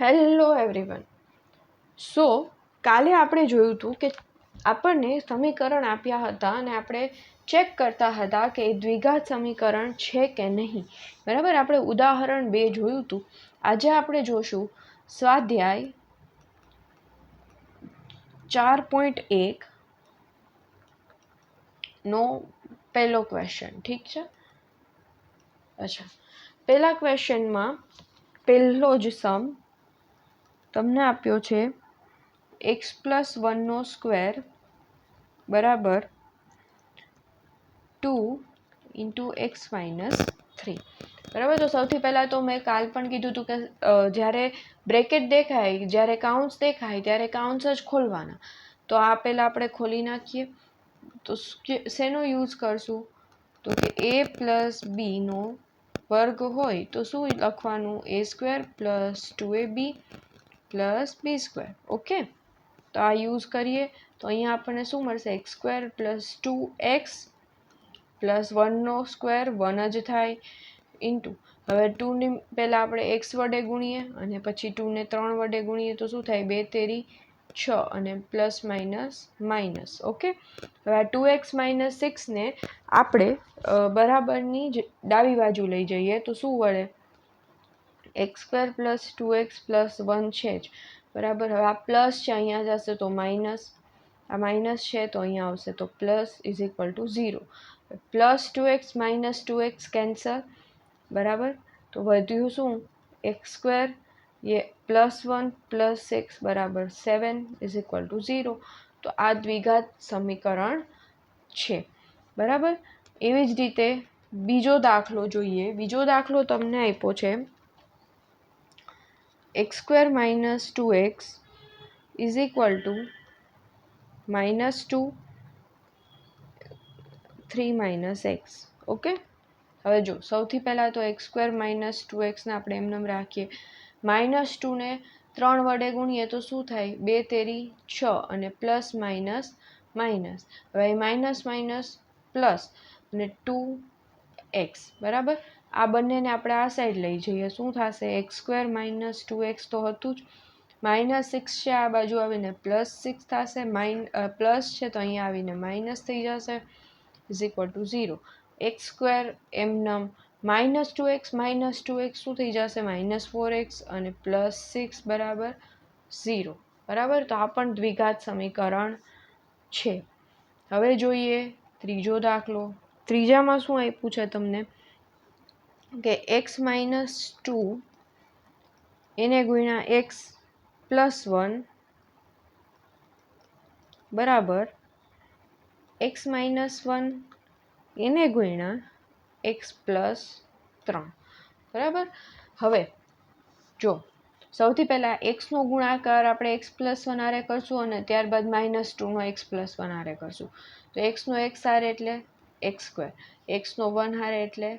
Hello everyone સો કાલે આપણે જોયું હતું કે આપણને સમીકરણ આપ્યા હતા અને આપણે ચેક કરતા હતા કે દ્વિઘાત સમીકરણ છે કે નહીં. બરાબર? આપણે ઉદાહરણ બે જોયું હતું આજે આપણે જોશું સ્વાધ્યાય ચાર પોઈન્ટ એક નો પહેલો ક્વેશ્ચન ઠીક છે? અચ્છા. પહેલા ક્વેશ્ચનમાં પહેલો જ સમ તમને આપ્યો છે એક્સ પ્લસ વનનો સ્ક્વેર બરાબર two into x minus three બરાબર? તો સૌથી પહેલાં તો મેં કાલ પણ કીધું હતું કે જ્યારે બ્રેકેટ દેખાય, જ્યારે કાઉન્ટ્સ દેખાય, ત્યારે કાઉન્ટ્સ જ ખોલવાના. તો આ પહેલાં આપણે ખોલી નાખીએ. તો શેનો યુઝ કરશું? તો કે એ પ્લસ બીનો વર્ગ હોય તો શું લખવાનું? A square plus two a b plus b square. Okay? તો આ યુઝ કરીએ. તો અહીંયા આપણને શું મળશે? X square plus two x plus વનનો square, one જ થાય ઇન્ટુ. હવે ટુની પહેલાં આપણે એક્સ વડે ગુણીએ અને પછી ટુને ત્રણ વડે ગુણીએ તો શું થાય? બે તેરી છ અને પ્લસ માઇનસ માઇનસ. ઓકે? હવે આ ટુ એક્સ માઇનસ સિક્સને આપણે બરાબરની જ ડાબી બાજુ લઈ જઈએ તો શું વળે? X square plus two x plus one છે જ. બરાબર, હવે આ પ્લસ છે, અહીંયા જશે તો માઇનસ. આ માઇનસ છે તો અહીંયા આવશે તો plus is equal to zero. Plus two x minus two x cancel. બરાબર? તો વધ્યું શું? એક્સ સ્ક્વેર, એ પ્લસ વન પ્લસ સિક્સ બરાબર seven is equal to zero. તો આ દ્વિઘાત સમીકરણ છે. બરાબર? એવી જ રીતે બીજો દાખલો જોઈએ. બીજો દાખલો તમને આપ્યો છે. X square minus two x is equal to minus two three minus x okay હવે જો, સૌથી પહેલાં તો એક્સ સ્ક્વેર માઇનસ ટુ એક્સને આપણે એમનેમ રાખીએ. માઇનસ ટુને ત્રણ વડે ગુણીએ તો શું થાય? બે તેરી છ અને પ્લસ માઇનસ માઇનસ હવે માઇનસ માઇનસ પ્લસ અને ટુ એક્સ બરાબર? આ બંનેને આપણે આ સાઈડ લઈ જઈએ. શું થશે? X square minus two x તો હતું જ. માઇનસ સિક્સ છે આ બાજુ આવીને. પ્લસ સિક્સ થશે, માઇન પ્લસ છે તો અહીંયા આવીને માઇનસ થઈ જશે. Is equal to zero. X square એમનમ minus two x, minus two x શું થઈ જશે? માઇનસ ફોર એક્સ અને પ્લસ સિક્સ બરાબર ઝીરો. બરાબર? તો આ પણ દ્વિઘાત સમીકરણ છે. હવે જોઈએ ત્રીજો દાખલો. ત્રીજામાં શું આપ્યું છે તમને? કે એક્સ માઇનસ ટુ એને ગુણ્યા એક્સ પ્લસ વન બરાબર એક્સ માઇનસ વન એને ગુણ્યા એક્સ પ્લસ ત્રણ. બરાબર? હવે જો, સૌથી પહેલાં એક્સનો ગુણાકાર આપણે એક્સ પ્લસ વન આરે કરશું અને ત્યારબાદ માઇનસ ટુનો એક્સ પ્લસ વન આરે કરશું. તો એક્સનો એક્સ હારે એટલે એક્સ સ્ક્વેર એક્સનો વન હારે એટલે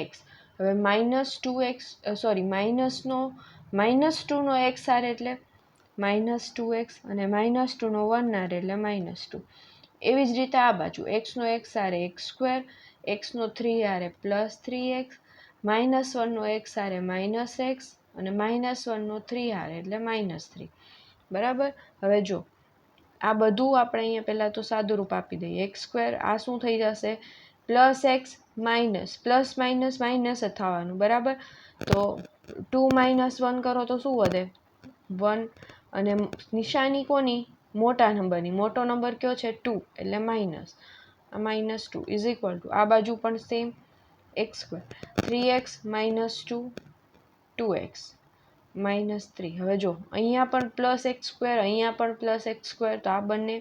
એક્સ હવે માઇનસ ટુ એક્સ સોરી માઇનસનો, માઇનસ ટુનો એક્સ આર એટલે માઇનસ ટુ એક્સ અને માઇનસ ટુનો વન આર એટલે માઇનસ ટુ. એવી જ રીતે આ બાજુ, એક્સનો એક્સ આર એક્સ સ્ક્વેર, એક્સનો થ્રી આર એ પ્લસ થ્રી એક્સ, માઇનસ વનનો એક્સ આર એ માઇનસ એક્સ અને માઇનસ વનનો થ્રી આર એટલે માઇનસ થ્રી. બરાબર? હવે જો, આ બધું આપણે અહીંયા પહેલાં તો સાદુરૂપ આપી દઈએ. એક્સ સ્ક્વેર, આ શું થઈ જશે? Plus x minus, plus minus minus જ થવાનું, બરાબર? તો ટુ માઇનસ વન કરો તો શું વધે? વન. અને નિશાની કોની? મોટા નંબરની. મોટો નંબર કયો છે? ટુ. એટલે માઇનસ. આ minus two is equal to આ બાજુ પણ same x square three x minus two two x minus three. હવે જો, અહીંયા પણ પ્લસ એક્સ સ્ક્વેર અહીંયા પણ પ્લસ એક્સ સ્ક્વેર તો આ બંને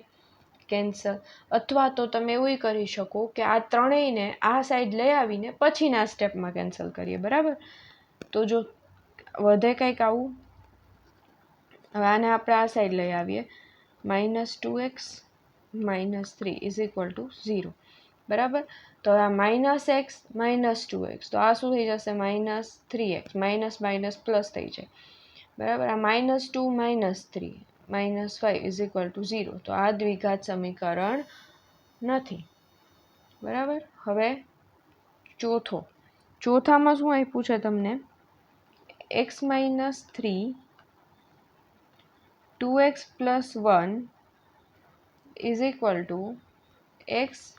કેન્સલ અથવા તો તમે એવું કરી શકો કે આ ત્રણેયને આ સાઈડ લઈ આવીને પછીના સ્ટેપમાં કેન્સલ કરીએ, બરાબર? તો જો વધે કંઈક આવું. હવે આને આપણે આ સાઈડ લઈ આવીએ. Minus two x minus three is equal to zero બરાબર? તો આ minus x minus two x તો આ શું થઈ જશે? Minus three x minus minus plus થઈ જાય. બરાબર? આ minus two minus three minus five is equal to zero. તો આ દ્વિઘાત સમીકરણ નથી. બરાબર? હવે ચોથો. ચોથામાં શું આપ્યું છે તમને? X minus three, two x plus one is equal to x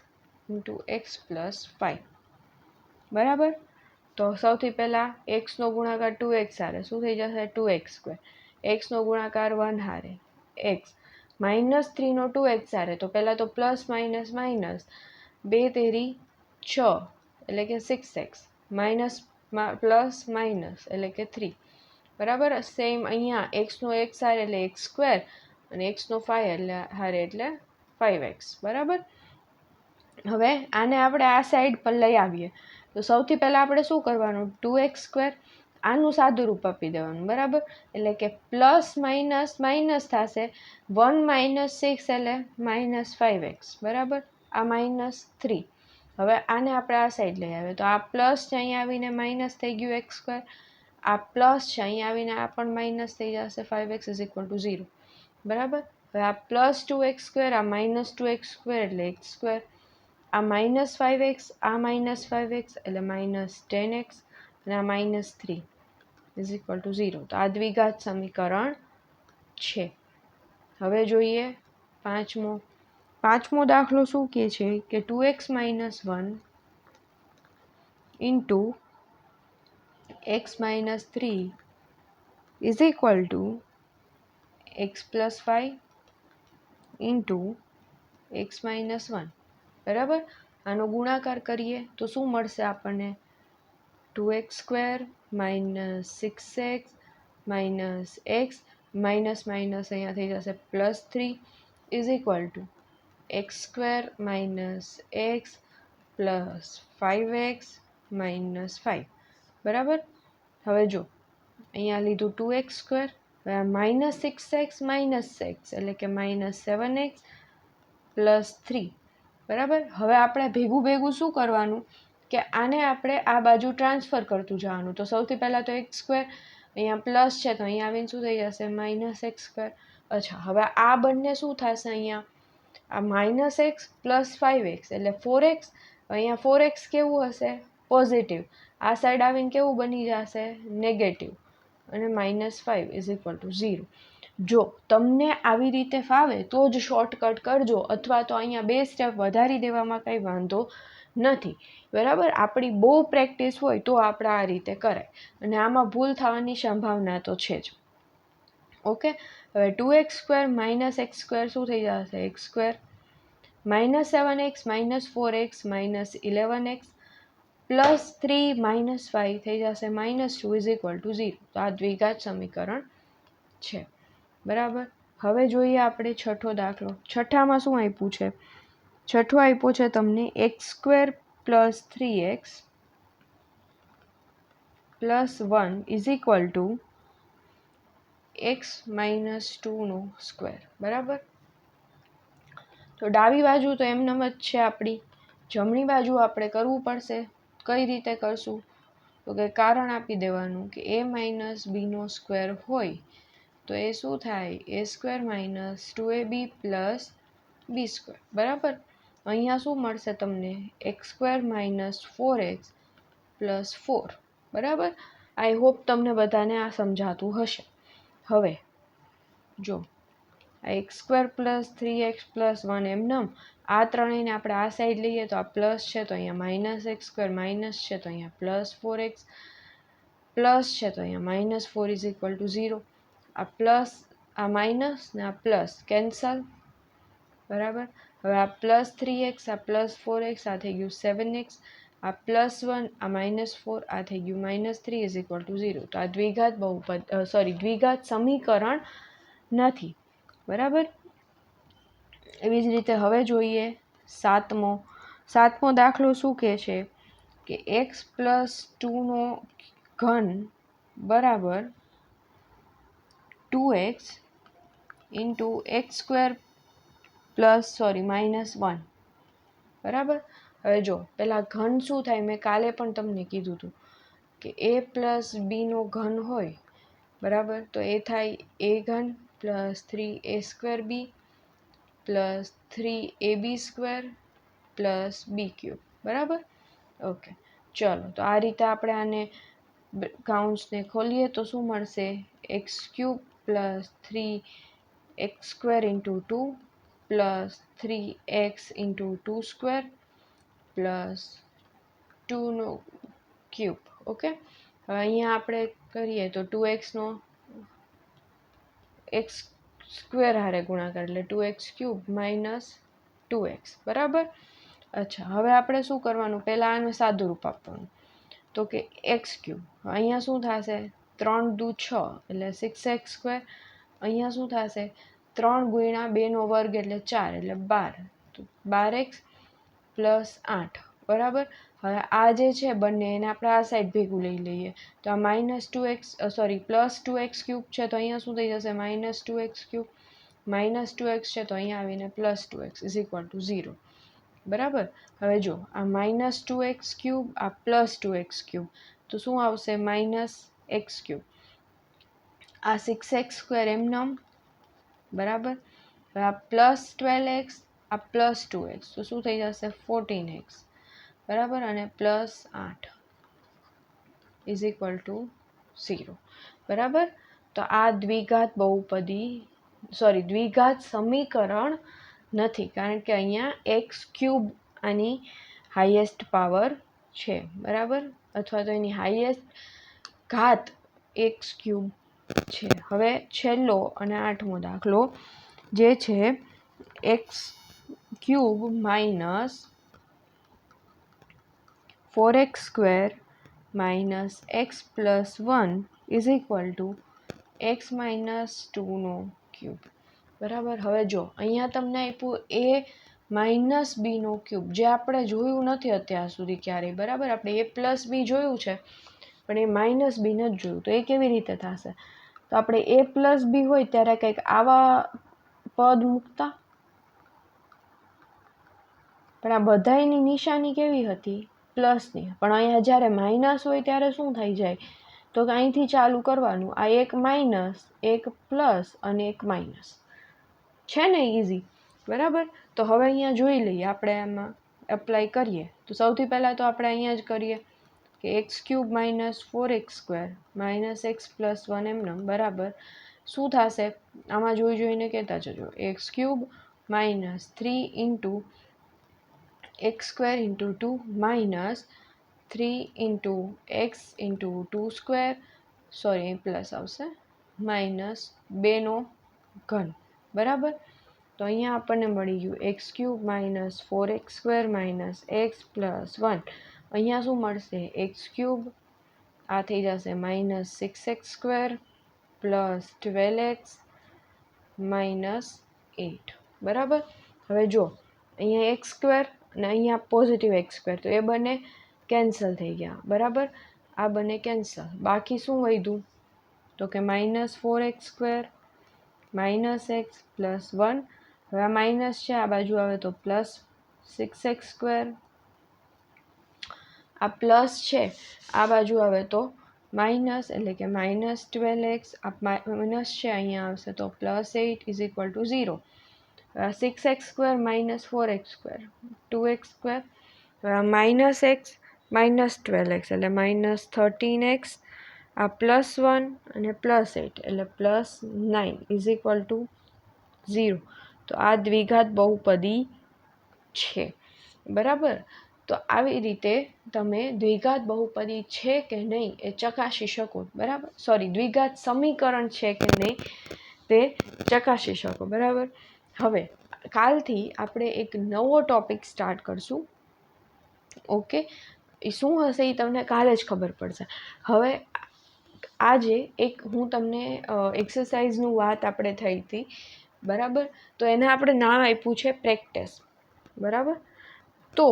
into x plus five બરાબર? તો સૌથી પહેલાં એક્સનો ગુણાકાર ટુ એક્સ આવે. શું થઈ જશે? Two x square. એક્સનો ગુણાકાર વન હારે. એક્સ માઇનસ થ્રીનો ટુ એક્સ હારે. તો પહેલાં તો પ્લસ માઇનસ માઇનસ બે તેરી છ. એટલે કે six x minus plus minus એટલે કે થ્રી બરાબર? સેમ અહીંયા. એક્સનો એક્સ હારે એટલે એક્સ સ્ક્વેર અને એક્સનો ફાઈવ એટલે હારે એટલે ફાઈવ એક્સ બરાબર? હવે આને આપણે આ સાઈડ પર લઈ આવીએ. તો સૌથી પહેલાં આપણે શું કરવાનું? ટુ એક્સ સ્ક્વેર આનું સાદું રૂપ આપી દેવાનું, બરાબર? એટલે કે પ્લસ માઇનસ માઇનસ થશે વન માઇનસ સિક્સ એટલે માઇનસ ફાઇવ એક્સ બરાબર? આ માઇનસ થ્રી હવે આને આપણે આ સાઈડ લઈ આવ્યો તો આ પ્લસ છે, અહીંયા આવીને માઇનસ થઈ ગયું એક્સ સ્ક્વેર આ પ્લસ છે, અહીંયા આવીને આ પણ માઇનસ થઈ જશે five x is equal to zero બરાબર? હવે આ પ્લસ ટુ એક્સ સ્ક્વેર આ માઇનસ ટુ એક્સ સ્ક્વેર એટલે એક્સ સ્ક્વેર આ માઇનસ ફાઇવ એક્સ આ માઇનસ ફાઇવ એક્સ એટલે માઇનસ ટેન એક્સ અને આ minus three is equal to zero તો આ દ્વિઘાત સમીકરણ છે. હવે જોઈએ પાંચમો. પાંચમો દાખલો શું કહે છે? કે two x minus one into x minus three is equal to x plus five into x minus one બરાબર? આનો ગુણાકાર કરીએ તો શું મળશે આપણને? Two x square minus six x minus x minus minus અહીંયા થઈ જશે plus three is equal to x square minus x plus five x minus five બરાબર? હવે જો, અહીંયા લીધું ટુ એક્સ સ્ક્વેર હવે minus six x minus x એટલે કે minus seven x plus three બરાબર? હવે આપણે ભેગું ભેગું શું કરવાનું? કે આને આપણે આ બાજુ ટ્રાન્સફર કરતું જવાનું. તો સૌથી પહેલાં તો એક્સ સ્ક્વેર, અહીંયા પ્લસ છે તો અહીંયા આવીને શું થઈ જશે? Minus x square. અચ્છા, હવે આ બંને શું થશે અહીંયા? આ minus x plus five x, એટલે ફોર એક્સ. અહીંયા ફોર એક્સ કેવું હશે? પોઝિટિવ. આ સાઈડ આવીને કેવું બની જશે? નેગેટિવ. અને minus five is equal to zero. જો તમને આવી રીતે ફાવે તો જ શોર્ટકટ કરજો, અથવા તો અહીંયા બે સ્ટેપ વધારી દેવામાં કંઈ વાંધો નથી. બરાબર? આપણી બહુ પ્રેક્ટિસ હોય તો આપણે આ રીતે કરાય. અને આમાં ભૂલ થવાની સંભાવના તો છે જ. ઓકે? હવે two x square minus x square શું થઈ જશે? X square minus seven x minus four x minus eleven x plus three minus five થઈ જશે. Minus two is equal to zero. તો આ દ્વિઘાત સમીકરણ છે. બરાબર? હવે જોઈએ આપણે છઠ્ઠો દાખલો. છઠ્ઠામાં શું આપ્યું છે? છઠ્ઠો આપ્યો છે તમને x square plus three x plus one is equal to x minus ટુનો square બરાબર? તો ડાબી બાજુ તો એમનેમ જ છે આપણી. જમણી બાજુ આપણે કરવું પડશે. કઈ રીતે કરશું? તો કે કારણ આપી દેવાનું કે એ માઇનસ બીનો સ્ક્વેર હોય તો એ શું થાય? A square minus two a b plus b square બરાબર? અહીંયા શું મળશે તમને? X square minus four x plus four. બરાબર? આઈ હોપ તમને બધાને આ સમજાતું હશે. હવે, જો, આ x square plus three x plus one એમનેમ આ ત્રણેયને આપણે આ સાઈડ લઈએ તો આ પ્લસ છે તો અહીંયા માઇનસ એક્સ સ્ક્વેર માઇનસ છે તો અહીંયા પ્લસ ફોર એક્સ, પ્લસ છે તો અહીંયા minus four is equal to zero. આ પ્લસ, આ માઇનસ ને આ પ્લસ કેન્સલ. બરાબર? હવે આ પ્લસ થ્રી એક્સ આ પ્લસ ફોર એક્સ આ થઈ ગયું સેવન એક્સ આ પ્લસ વન આ માઇનસ ફોર આ થઈ ગયું minus three is equal to zero તો આ દ્વિઘાત બહુપદ સોરી દ્વિઘાત સમીકરણ નથી. બરાબર? એવી જ રીતે હવે જોઈએ સાતમો. સાતમો દાખલો શું કહે છે? કે એક્સ પ્લસ ટુનો ઘન બરાબર two x into x square plus, sorry, minus one. બરાબર? હવે જો પહેલાં ઘન શું થાય? મેં કાલે પણ તમને કીધું હતું કે એ પ્લસ બીનો ઘન હોય, બરાબર? તો એ થાય એ ઘન plus three a square b plus three a b square plus b cube. બરાબર? ઓકે. ચલો, તો આ રીતે આપણે આને કાઉન્ટ્સને ખોલીએ તો શું મળશે? X cube plus three x square into two plus three x into two square plus ટુનો cube okay હવે અહીંયા આપણે કરીએ તો ટુ એક્સનો એક્સ સ્ક્વેર હારે ગુણાકાર, એટલે two x cube minus two x બરાબર? અચ્છા, હવે આપણે શું કરવાનું? પહેલાં આને સાદું રૂપ આપવાનું. તો કે એક્સ ક્યુબ અહીંયા શું થશે? ત્રણ દુ છ, એટલે સિક્સ એક્સ સ્ક્વેર અહીંયા શું થશે? ત્રણ ગુણ્યા બેનો વર્ગ એટલે ચાર, એટલે બાર. તો બાર એક્સ પ્લસ આઠ. બરાબર? હવે આ જે છે બંને, એને આપણે આ સાઈડ ભેગું લઈ લઈએ. તો આ minus two x sorry plus two x cube છે, તો અહીંયા શું થઈ જશે? Minus two x cube minus two x છે, તો અહીંયા આવીને plus two x is equal to zero બરાબર? હવે જો, આ માઇનસ ટુ એક્સ ક્યુબ આ પ્લસ ટુ એક્સ ક્યુબ તો શું આવશે? માઇનસ એક્સ ક્યુબ આ સિક્સ એક્સ સ્ક્વેર એમનમ બરાબર? હવે આ પ્લસ ટ્વેલ્વ એક્સ આ પ્લસ ટુ એક્સ તો શું થઈ જશે? ફોર્ટીન એક્સ બરાબર? અને પ્લસ આઠ ઇઝ ઇક્વલ ટુ ઝીરો બરાબર? તો આ દ્વિઘાત બહુપદી સોરી દ્વિઘાત સમીકરણ નથી. કારણ કે અહીંયા એક્સ ક્યુબ આની હાઈએસ્ટ પાવર છે. બરાબર? અથવા તો એની હાઈએસ્ટ ઘાત એક્સ ક્યુબ છે. હવે છેલ્લો અને આઠમો દાખલો જે છે x cube minus four x square minus x plus one is equal to x minus ટુનો cube. બરાબર? હવે જો, અહીંયા તમને આપ્યું એ માઇનસ બીનો ક્યુબ. જે આપણે જોયું નથી અત્યાર સુધી ક્યારેય. બરાબર? આપણે એ પ્લસ બી જોયું છે, પણ એ માઇનસ બી જ જોયું. તો એ કેવી રીતે થશે? તો આપણે એ પ્લસ બી હોય ત્યારે કંઈક આવા પદ મૂકતા? પણ આ બધાની નિશાની કેવી હતી? પ્લસની પણ અહીંયા જ્યારે માઇનસ હોય ત્યારે શું થઈ જાય? તો અહીંથી ચાલુ કરવાનું. આ એક માઇનસ એક પ્લસ અને એક માઇનસ છે ને ઇઝી બરાબર? તો હવે અહીંયા જોઈ લઈએ. આપણે એમાં એપ્લાય કરીએ. તો સૌથી પહેલાં તો આપણે અહીંયા જ કરીએ. કે x cube minus four x square minus x plus one એમનેમ બરાબર. શું થશે? આમાં જોઈ જોઈને કહેતા જજો. X cube minus three into x square into two minus three into x into two square, sorry plus આવશે. માઇનસ બેનો ઘન, બરાબર? તો અહીંયા આપણને મળી ગયું x cube minus four x square minus x plus one. અહીંયા શું મળશે? એક્સ ક્યુબ આ થઈ જશે minus six x square plus twelve x minus eight બરાબર? હવે જો, અહીંયા એક્સ સ્ક્વેર અને અહીંયા પોઝિટિવ એક્સ સ્ક્વેર તો એ બંને કેન્સલ થઈ ગયા. બરાબર? આ બંને કેન્સલ બાકી શું વધ્યું? તો કે minus four x square minus x plus one હવે આ માઇનસ છે, આ બાજુ આવે તો પ્લસ સિક્સ એક્સ સ્ક્વેર આ પ્લસ છે, આ બાજુ આવે તો માઇનસ, એટલે કે માઇનસ ટ્વેલ્વ એક્સ, આ માઇનસ છે, અહીંયા આવશે તો plus eight is equal to zero. Six x square minus four x square. Two x square minus x, minus twelve x, એટલે માઇનસ થર્ટીન એક્સ, આ પ્લસ વન અને પ્લસ એટ એટલે plus nine is equal to zero. તો આ દ્વિઘાત બહુપદી છે. બરાબર? તો આવી રીતે તમે દ્વિઘાત બહુપદી છે કે નહીં એ ચકાસી શકો, બરાબર? સોરી દ્વિઘાત સમીકરણ છે કે નહીં તે ચકાસી શકો, બરાબર? હવે, કાલથી આપણે એક નવો ટોપિક સ્ટાર્ટ કરશું. ઓકે એ શું હશે એ તમને કાલે જ ખબર પડશે. હવે, આજે એક હું તમને એક્સરસાઇઝનું વાત આપણે થઈ હતી, બરાબર? તો એને આપણે નામ આપ્યું છે પ્રેક્ટિસ બરાબર? તો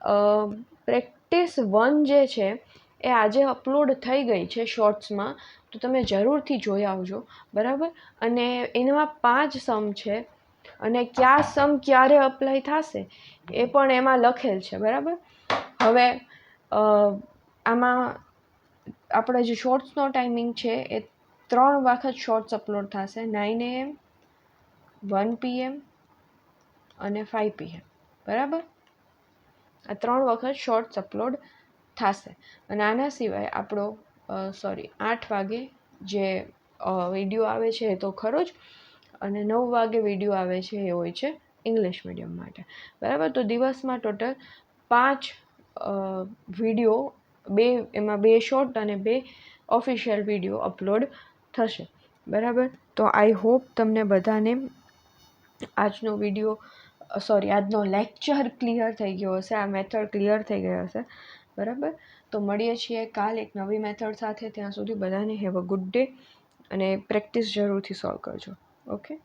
પ્રેક્ટિસ વન જે છે, એ આજે અપલોડ થઈ ગઈ છે શોર્ટ્સમાં, તો તમે જરૂરથી જોઈ આવજો, બરાબર? અને એમાં પાંચ સમ છે, અને કયા સમ ક્યારે અપ્લાય થશે, એ પણ એમાં લખેલ છે, બરાબર? હવે આમાં આપણે જે શોર્ટ્સનો ટાઈમિંગ છે, એ ત્રણ વખત શોર્ટ્સ અપલોડ થશે, નાઇન એએમ, વન પીએમ અને ફાઇવ પીએમ, બરાબર? આ ત્રણ વખત શોર્ટ્સ અપલોડ થશે. અને આના સિવાય આપણો સોરી આઠ વાગે જે વીડિયો આવે છે એ તો ખરો જ. અને નવ વાગે વીડિયો આવે છે એ હોય છે ઇંગ્લિશ મીડિયમ માટે. બરાબર? તો દિવસમાં ટોટલ પાંચ વીડિયો બે, એમાં બે શોર્ટ અને બે ઓફિશિયલ વીડિયો અપલોડ થશે. બરાબર? તો આઈ હોપ તમને બધાને આજનો વીડિયો સોરી આજનો લેક્ચર ક્લિયર થઈ ગયો હશે, આ મેથડ ક્લિયર થઈ ગયો હશે, બરાબર? તો મળીએ છીએ કાલ એક નવી મેથડ સાથે, ત્યાં સુધી બધાને હેવ અ ગુડ ડે અને પ્રેક્ટિસ જરૂરથી સોલ્વ કરજો ઓકે